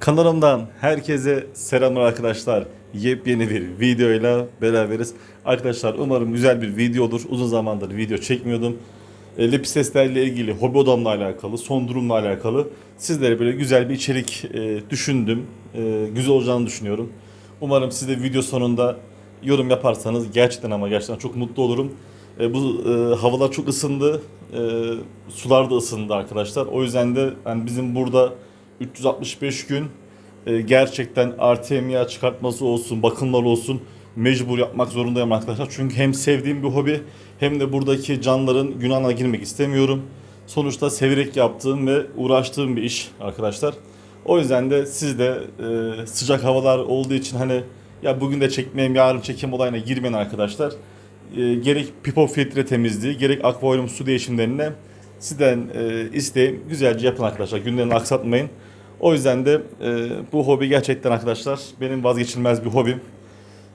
Kanalımdan herkese selamlar arkadaşlar. Yepyeni bir videoyla beraberiz. Arkadaşlar umarım güzel bir video olur. Uzun zamandır video çekmiyordum. E, Lepiseslerle ilgili, hobi odamla alakalı, son durumla alakalı sizlere böyle güzel bir içerik e, düşündüm. E, güzel olacağını düşünüyorum. Umarım siz de video sonunda yorum yaparsanız gerçekten ama gerçekten çok mutlu olurum. E, bu e, havalar çok ısındı. E, sular da ısındı arkadaşlar. O yüzden de yani bizim burada 365 gün e, gerçekten Artemia çıkartması olsun, bakımlar olsun mecbur yapmak zorundayım arkadaşlar. Çünkü hem sevdiğim bir hobi hem de buradaki canların günahına girmek istemiyorum. Sonuçta severek yaptığım ve uğraştığım bir iş arkadaşlar. O yüzden de siz de e, sıcak havalar olduğu için hani ya bugün de çekmeyeyim yarın çekim olayına girmeyin arkadaşlar. E, gerek pipo filtre temizliği gerek akvaryum su değişimlerine sizden e, isteğim güzelce yapın arkadaşlar. Günlerini aksatmayın. O yüzden de e, bu hobi gerçekten arkadaşlar benim vazgeçilmez bir hobim.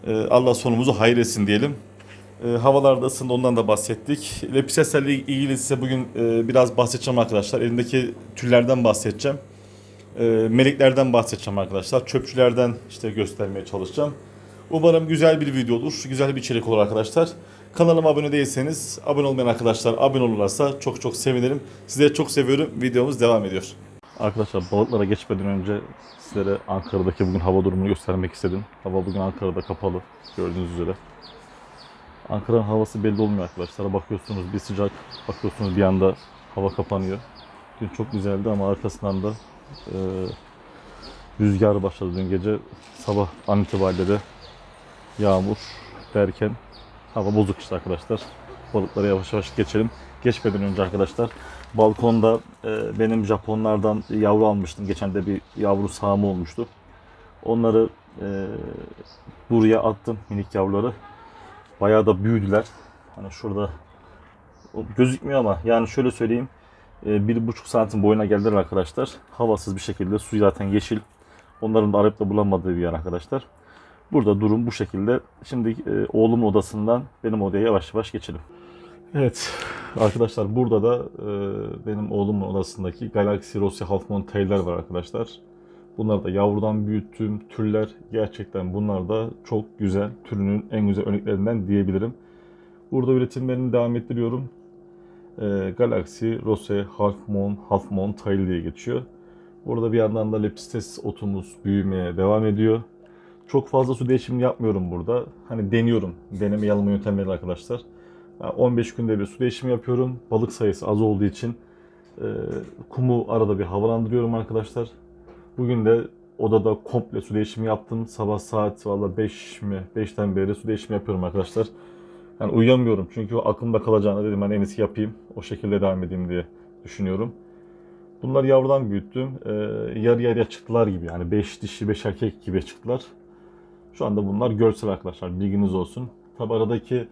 E, Allah sonumuzu hayır etsin diyelim. E, havalarda ısındı ondan da bahsettik. Lepiseslerle ilgili size bugün e, biraz bahsedeceğim arkadaşlar. Elimdeki türlerden bahsedeceğim. E, meleklerden bahsedeceğim arkadaşlar. Çöpçülerden işte göstermeye çalışacağım. Umarım güzel bir video olur. Güzel bir içerik olur arkadaşlar. Kanalıma abone değilseniz abone olmayan arkadaşlar abone olurlarsa çok çok sevinirim. Sizleri çok seviyorum. Videomuz devam ediyor. Arkadaşlar balıklara geçmeden önce sizlere Ankara'daki bugün hava durumunu göstermek istedim. Hava bugün Ankara'da kapalı gördüğünüz üzere. Ankara'nın havası belli olmuyor arkadaşlar. Bakıyorsunuz bir sıcak, bakıyorsunuz bir anda hava kapanıyor. Dün çok güzeldi ama arkasından da e, rüzgar başladı dün gece. Sabah an itibariyle de yağmur derken hava bozuk işte arkadaşlar. Balıklara yavaş yavaş geçelim. Geçmeden önce arkadaşlar balkonda e, benim Japonlardan yavru almıştım. Geçen de bir yavru sağımı olmuştu. Onları e, buraya attım minik yavruları. Bayağı da büyüdüler. Hani şurada gözükmüyor ama yani şöyle söyleyeyim. e, bir buçuk santim boyuna geldiler arkadaşlar. Havasız bir şekilde su zaten yeşil. Onların da arayıp da bulamadığı bir yer arkadaşlar. Burada durum bu şekilde. Şimdi e, oğlumun odasından benim odaya yavaş yavaş geçelim. Evet arkadaşlar burada da e, benim oğlumun odasındaki Galaxy Rossi Half Moon Tail'ler var arkadaşlar. Bunlar da yavrudan büyüttüğüm türler. Gerçekten bunlar da çok güzel. Türünün en güzel örneklerinden diyebilirim. Burada üretimlerini devam ettiriyorum. E, Galaxy Half Moon, Half Moon Tail diye geçiyor. Burada bir yandan da Lepistes otumuz büyümeye devam ediyor. Çok fazla su değişimi yapmıyorum burada. Hani deniyorum. Deneme yanılma yöntemleri arkadaşlar. Yani 15 günde bir su değişimi yapıyorum. Balık sayısı az olduğu için e, kumu arada bir havalandırıyorum arkadaşlar. Bugün de odada komple su değişimi yaptım. Sabah saat valla 5 mi 5'ten beri su değişimi yapıyorum arkadaşlar. Yani uyuyamıyorum çünkü o aklımda kalacağını dedim ben en iyisi yapayım. O şekilde devam edeyim diye düşünüyorum. Bunları yavrudan büyüttüm. Ee, yarı yarıya çıktılar gibi yani 5 dişi 5 erkek gibi çıktılar. Şu anda bunlar görsel arkadaşlar bilginiz olsun. Tabi aradaki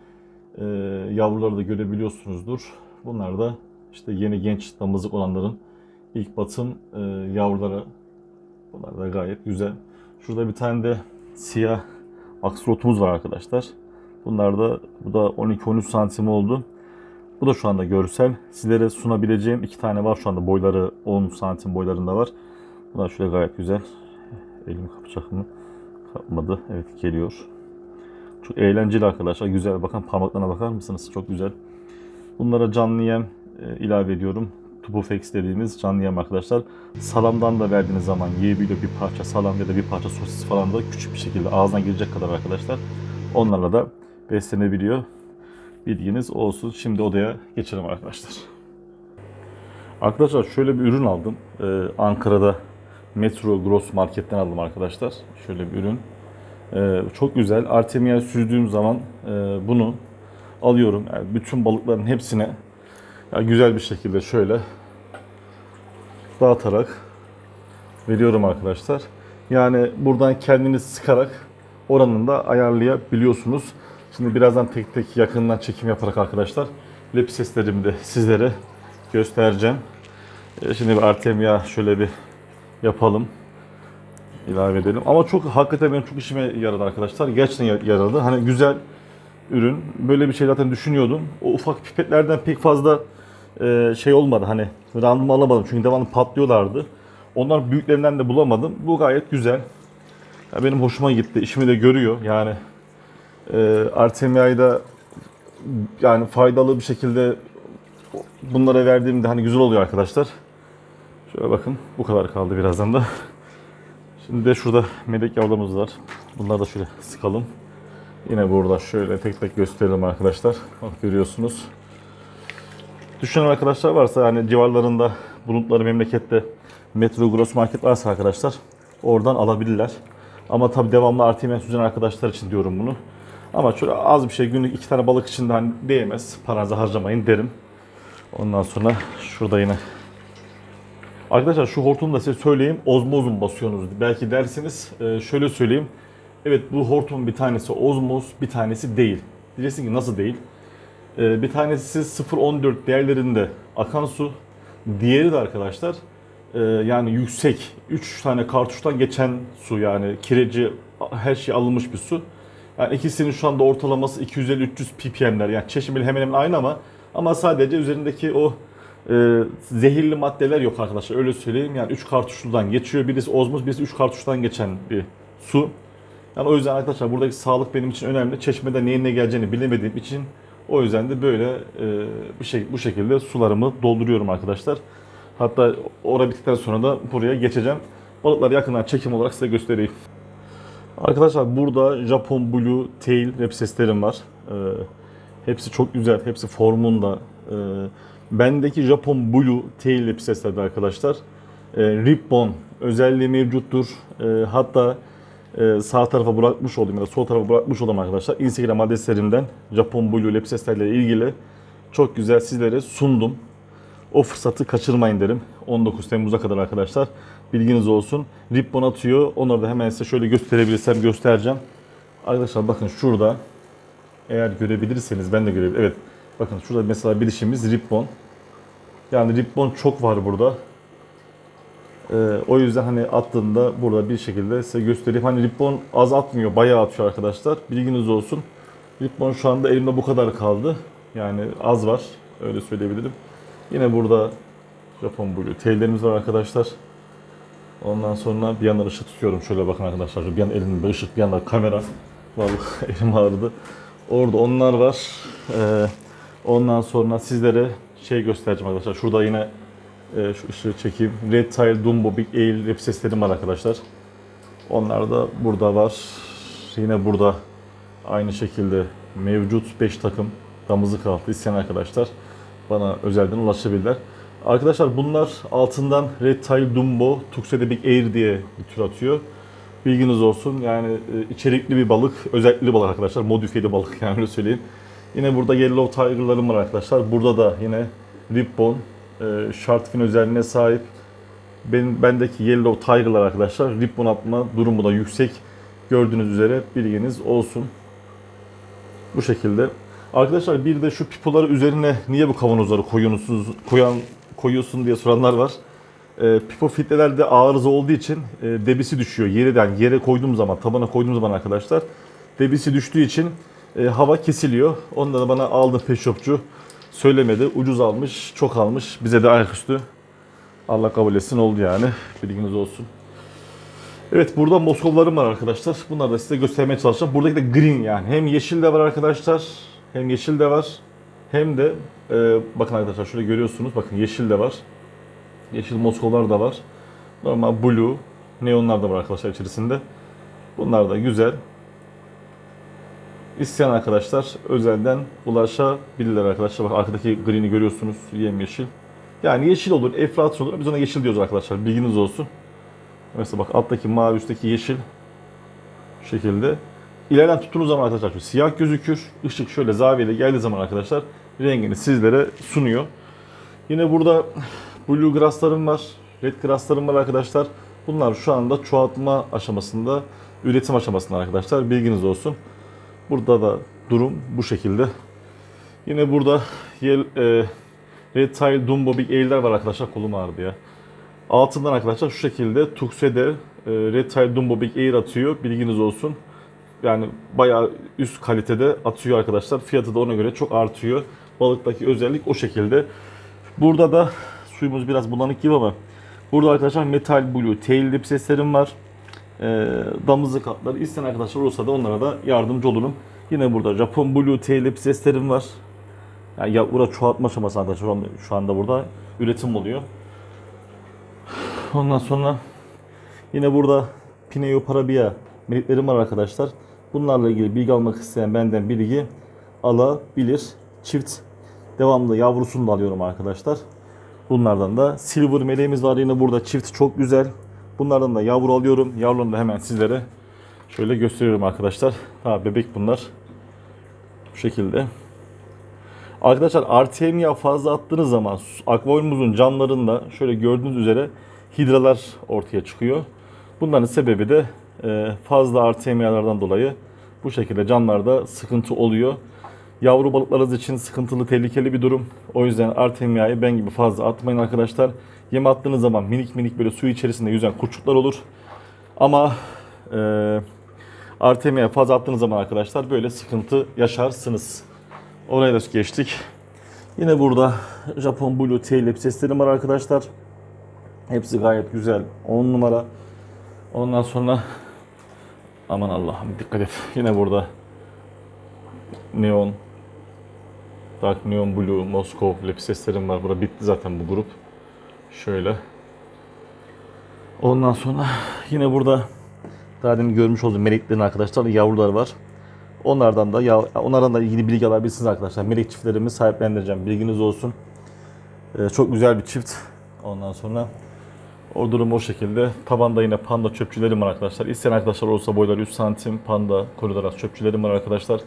e, yavruları da görebiliyorsunuzdur. Bunlar da işte yeni genç damızlık olanların ilk batın e, yavruları. Bunlar da gayet güzel. Şurada bir tane de siyah aksolotumuz var arkadaşlar. Bunlar da bu da 12-13 santim oldu. Bu da şu anda görsel. Sizlere sunabileceğim iki tane var şu anda boyları 10 santim boylarında var. Bunlar şöyle gayet güzel. Elimi kapacak mı? Kapmadı. Evet geliyor. Çok eğlenceli arkadaşlar. Güzel. Bakın parmaklarına bakar mısınız? Çok güzel. Bunlara canlı yem e, ilave ediyorum. Tupufex dediğimiz canlı yem arkadaşlar. Salamdan da verdiğiniz zaman yiyebiliyor bir parça salam ya da bir parça sosis falan da küçük bir şekilde ağzına girecek kadar arkadaşlar. Onlarla da beslenebiliyor. Bilginiz olsun. Şimdi odaya geçelim arkadaşlar. Arkadaşlar şöyle bir ürün aldım. Ee, Ankara'da Metro Gross Market'ten aldım arkadaşlar. Şöyle bir ürün. Ee, çok güzel. Artemia sürdüğüm zaman e, bunu alıyorum. Yani bütün balıkların hepsine yani güzel bir şekilde şöyle dağıtarak veriyorum arkadaşlar. Yani buradan kendiniz sıkarak oranını da ayarlayabiliyorsunuz. Şimdi birazdan tek tek yakından çekim yaparak arkadaşlar lepiseslerimi de sizlere göstereceğim. Ee, Şimdi bir Artemia şöyle bir yapalım ilave edelim. Ama çok hakikaten benim çok işime yaradı arkadaşlar. Gerçekten yar- yaradı. Hani güzel ürün. Böyle bir şey zaten düşünüyordum. O ufak pipetlerden pek fazla e, şey olmadı. Hani randıman alamadım. Çünkü devamlı patlıyorlardı. Onlar büyüklerinden de bulamadım. Bu gayet güzel. Ya benim hoşuma gitti. İşimi de görüyor. Yani e, Artemia'yı da yani faydalı bir şekilde bunlara verdiğimde hani güzel oluyor arkadaşlar. Şöyle bakın bu kadar kaldı birazdan da. Şimdi de şurada melek yavrularımız var. Bunları da şöyle sıkalım. Yine burada şöyle tek tek gösterelim arkadaşlar. Bak görüyorsunuz. Düşünen arkadaşlar varsa yani civarlarında bulundukları memlekette Metro Gross Market varsa arkadaşlar oradan alabilirler. Ama tabi devamlı Artemia süzen arkadaşlar için diyorum bunu. Ama şöyle az bir şey günlük iki tane balık için de hani değmez. Paranızı harcamayın derim. Ondan sonra şurada yine Arkadaşlar şu hortumu da size söyleyeyim. Ozmoz mu basıyorsunuz? Belki dersiniz. Ee, şöyle söyleyeyim. Evet bu hortumun bir tanesi ozmoz, bir tanesi değil. Diyeceksin ki nasıl değil? Ee, bir tanesi 0.14 değerlerinde akan su. Diğeri de arkadaşlar e, yani yüksek 3 tane kartuştan geçen su yani kireci her şey alınmış bir su. Yani ikisinin şu anda ortalaması 250-300 ppm'ler yani çeşmeli hemen hemen aynı ama ama sadece üzerindeki o e, zehirli maddeler yok arkadaşlar öyle söyleyeyim. Yani 3 kartuşludan geçiyor. Birisi ozmoz, birisi 3 kartuştan geçen bir su. Yani o yüzden arkadaşlar buradaki sağlık benim için önemli. Çeşmede neyin ne geleceğini bilemediğim için o yüzden de böyle e, bir şey bu şekilde sularımı dolduruyorum arkadaşlar. Hatta oraya bittikten sonra da buraya geçeceğim. Balıkları yakından çekim olarak size göstereyim. Arkadaşlar burada Japon Blue Tail rep var. Ee, hepsi çok güzel, hepsi formunda. Ee, bendeki Japon Blue Tail rep sesleri arkadaşlar. Ee, Ribbon özelliği mevcuttur. Ee, hatta e, sağ tarafa bırakmış oldum ya da sol tarafa bırakmış oldum arkadaşlar. Instagram adreslerimden Japon Blue rep seslerle ilgili çok güzel sizlere sundum. O fırsatı kaçırmayın derim. 19 Temmuz'a kadar arkadaşlar. Bilginiz olsun. Ribbon atıyor. Onları da hemen size şöyle gösterebilirsem göstereceğim. Arkadaşlar bakın şurada eğer görebilirseniz ben de görebilirim. Evet. Bakın şurada mesela bir işimiz Ribbon. Yani Ribbon çok var burada. Ee, o yüzden hani attığında burada bir şekilde size göstereyim. Hani Ribbon az atmıyor, bayağı atıyor arkadaşlar. Bilginiz olsun. Ribbon şu anda elimde bu kadar kaldı. Yani az var. Öyle söyleyebilirim. Yine burada Japon Blue tellerimiz var arkadaşlar. Ondan sonra bir yandan ışık tutuyorum. Şöyle bakın arkadaşlar. Bir yandan elimde ışık, bir yandan kamera. Vallahi elim ağrıdı. Orada onlar var. Ee, ondan sonra sizlere şey göstereceğim arkadaşlar. Şurada yine e, şu ışığı çekeyim. Red Tile, Dumbo, Big Ale rap seslerim var arkadaşlar. Onlar da burada var. Yine burada aynı şekilde mevcut 5 takım damızlık altı isteyen arkadaşlar bana özelden ulaşabilirler. Arkadaşlar bunlar altından Red Tile Dumbo, Tuxedo Big Air diye bir tür atıyor. Bilginiz olsun. Yani e, içerikli bir balık, özellikli balık arkadaşlar. Modifiyeli balık yani öyle söyleyeyim. Yine burada Yellow Tiger'larım var arkadaşlar. Burada da yine Ribbon, e, Shark fin özelliğine sahip. Benim bendeki Yellow Tiger'lar arkadaşlar Ribbon atma durumu da yüksek. Gördüğünüz üzere bilginiz olsun. Bu şekilde. Arkadaşlar bir de şu pipoları üzerine niye bu kavanozları koyuyorsunuz, koyan koyuyorsun diye soranlar var. E, pipo filtrelerde arıza olduğu için e, debisi düşüyor. Yerden yere koyduğum zaman, tabana koyduğum zaman arkadaşlar debisi düştüğü için e, hava kesiliyor. Onu da bana aldı peşopçu. Söylemedi. Ucuz almış, çok almış. Bize de ayaküstü. Allah kabul etsin oldu yani. Bilginiz olsun. Evet burada Moskovlarım var arkadaşlar. Bunları da size göstermeye çalışacağım. Buradaki de green yani. Hem yeşil de var arkadaşlar. Hem yeşil de var. Hem de e, bakın arkadaşlar şöyle görüyorsunuz. Bakın yeşil de var. Yeşil Moskovlar da var. Normal blue. Neonlar da var arkadaşlar içerisinde. Bunlar da güzel. İsteyen arkadaşlar özelden ulaşabilirler arkadaşlar. Bak arkadaki green'i görüyorsunuz. Yemyeşil. Yani yeşil olur, eflatun olur. Biz ona yeşil diyoruz arkadaşlar. Bilginiz olsun. Mesela bak alttaki mavi üstteki yeşil şekilde. İleriden tuttuğunuz zaman arkadaşlar şu siyah gözükür. Işık şöyle zaviyede geldiği zaman arkadaşlar rengini sizlere sunuyor. Yine burada blue grasslarım var. Red grasslarım var arkadaşlar. Bunlar şu anda çoğaltma aşamasında, üretim aşamasında arkadaşlar. Bilginiz olsun. Burada da durum bu şekilde. Yine burada yel, e, Red Tile Dumbo Big Air'ler var arkadaşlar. Kolum ağrıdı ya. Altından arkadaşlar şu şekilde Tuxedo e, Red Tile Dumbo Big Air atıyor. Bilginiz olsun. Yani bayağı üst kalitede atıyor arkadaşlar. Fiyatı da ona göre çok artıyor. Balıktaki özellik o şekilde. Burada da suyumuz biraz bulanık gibi ama Burada arkadaşlar Metal Blue tail lip seslerim var. Ee, damızlık atları isteyen arkadaşlar olursa da onlara da yardımcı olurum. Yine burada Japon Blue tail lip seslerim var. Yani ya burada çoğaltma aşaması arkadaşlar şu anda, burada üretim oluyor. Ondan sonra yine burada Pineo Parabia miniklerim var arkadaşlar. Bunlarla ilgili bilgi almak isteyen benden bilgi alabilir. Çift devamlı yavrusunu da alıyorum arkadaşlar. Bunlardan da silver meleğimiz var yine burada çift çok güzel. Bunlardan da yavru alıyorum. Yavrularını da hemen sizlere şöyle gösteriyorum arkadaşlar. Ha bebek bunlar. Bu şekilde. Arkadaşlar Artemia fazla attığınız zaman akvaryumumuzun camlarında şöyle gördüğünüz üzere hidralar ortaya çıkıyor. Bunların sebebi de e, fazla Artemialardan dolayı bu şekilde camlarda sıkıntı oluyor. Yavru balıklarınız için sıkıntılı, tehlikeli bir durum. O yüzden Artemia'yı ben gibi fazla atmayın arkadaşlar. Yem attığınız zaman minik minik böyle su içerisinde yüzen kurçuklar olur. Ama e, Artemia fazla attığınız zaman arkadaşlar böyle sıkıntı yaşarsınız. Oraya da geçtik. Yine burada Japon Blue Tail Lip seslerim var arkadaşlar. Hepsi gayet güzel. 10 numara. Ondan sonra aman Allah'ım dikkat et. Yine burada Neon Dark Neon Blue Moskov Lip seslerim var. Burada bitti zaten bu grup. Şöyle. Ondan sonra yine burada daha demin görmüş olduğum meleklerin arkadaşlar yavrular var. Onlardan da ya onlardan da ilgili bilgi alabilirsiniz arkadaşlar. Melek çiftlerimi sahiplendireceğim. Bilginiz olsun. Ee, çok güzel bir çift. Ondan sonra o durum o şekilde. Tabanda yine panda çöpçülerim var arkadaşlar. İsteyen arkadaşlar olsa boyları 3 santim panda koridoras çöpçülerim var arkadaşlar.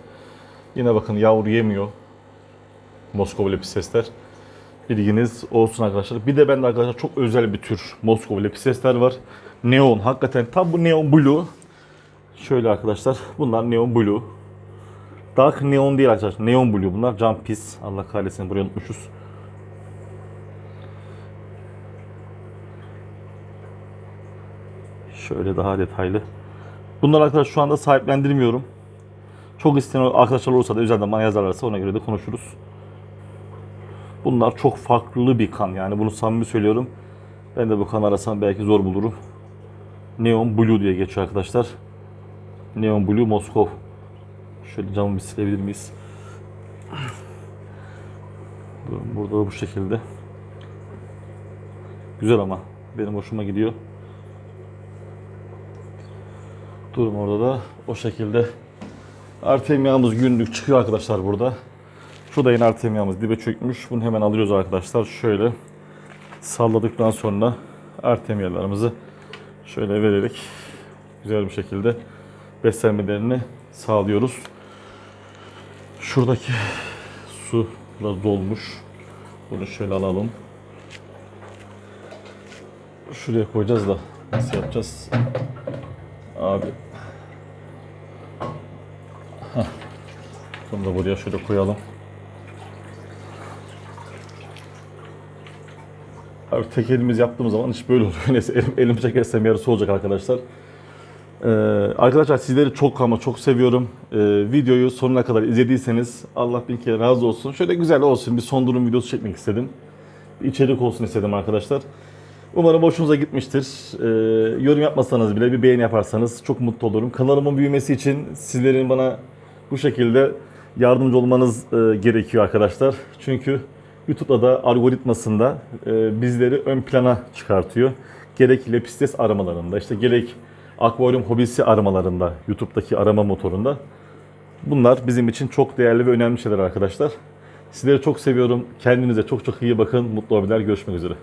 Yine bakın yavru yemiyor. Moskova lepis sesler. Bilginiz olsun arkadaşlar. Bir de bende arkadaşlar çok özel bir tür Moskova lepis sesler var. Neon. Hakikaten tam bu neon blue. Şöyle arkadaşlar. Bunlar neon blue. Dark neon değil arkadaşlar. Neon blue bunlar. Cam pis. Allah kahretsin burayı unutmuşuz. Şöyle daha detaylı. Bunlar arkadaşlar şu anda sahiplendirmiyorum. Çok isteyen arkadaşlar olursa da özelden bana yazarlarsa ona göre de konuşuruz. Bunlar çok farklı bir kan yani bunu samimi söylüyorum. Ben de bu kan arasam belki zor bulurum. Neon Blue diye geçiyor arkadaşlar. Neon Blue Moskov. Şöyle camı bir silebilir miyiz? Burada da bu şekilde. Güzel ama benim hoşuma gidiyor. Durum orada da o şekilde. Artemia'mız günlük çıkıyor arkadaşlar burada. Şu da yine Artemia'mız dibe çökmüş. Bunu hemen alıyoruz arkadaşlar. Şöyle salladıktan sonra Artemia'larımızı şöyle vererek güzel bir şekilde beslenmelerini sağlıyoruz. Şuradaki su biraz dolmuş. Bunu şöyle alalım. Şuraya koyacağız da nasıl yapacağız? Abi. Heh. Bunu da buraya şöyle koyalım. Abi tek elimiz yaptığımız zaman iş böyle oluyor. Neyse elim, elimi çekersem yarısı olacak arkadaşlar. Ee, arkadaşlar sizleri çok ama çok seviyorum. Ee, videoyu sonuna kadar izlediyseniz Allah bin kere razı olsun. Şöyle güzel olsun bir son durum videosu çekmek istedim. Bir içerik olsun istedim arkadaşlar. Umarım hoşunuza gitmiştir. Ee, yorum yapmasanız bile bir beğeni yaparsanız çok mutlu olurum. Kanalımın büyümesi için sizlerin bana bu şekilde yardımcı olmanız e, gerekiyor arkadaşlar. Çünkü YouTube'da da algoritmasında e, bizleri ön plana çıkartıyor. Gerek Lepistes aramalarında, işte gerek akvaryum hobisi aramalarında, YouTube'daki arama motorunda. Bunlar bizim için çok değerli ve önemli şeyler arkadaşlar. Sizleri çok seviyorum. Kendinize çok çok iyi bakın. Mutlu olabilir. Görüşmek üzere.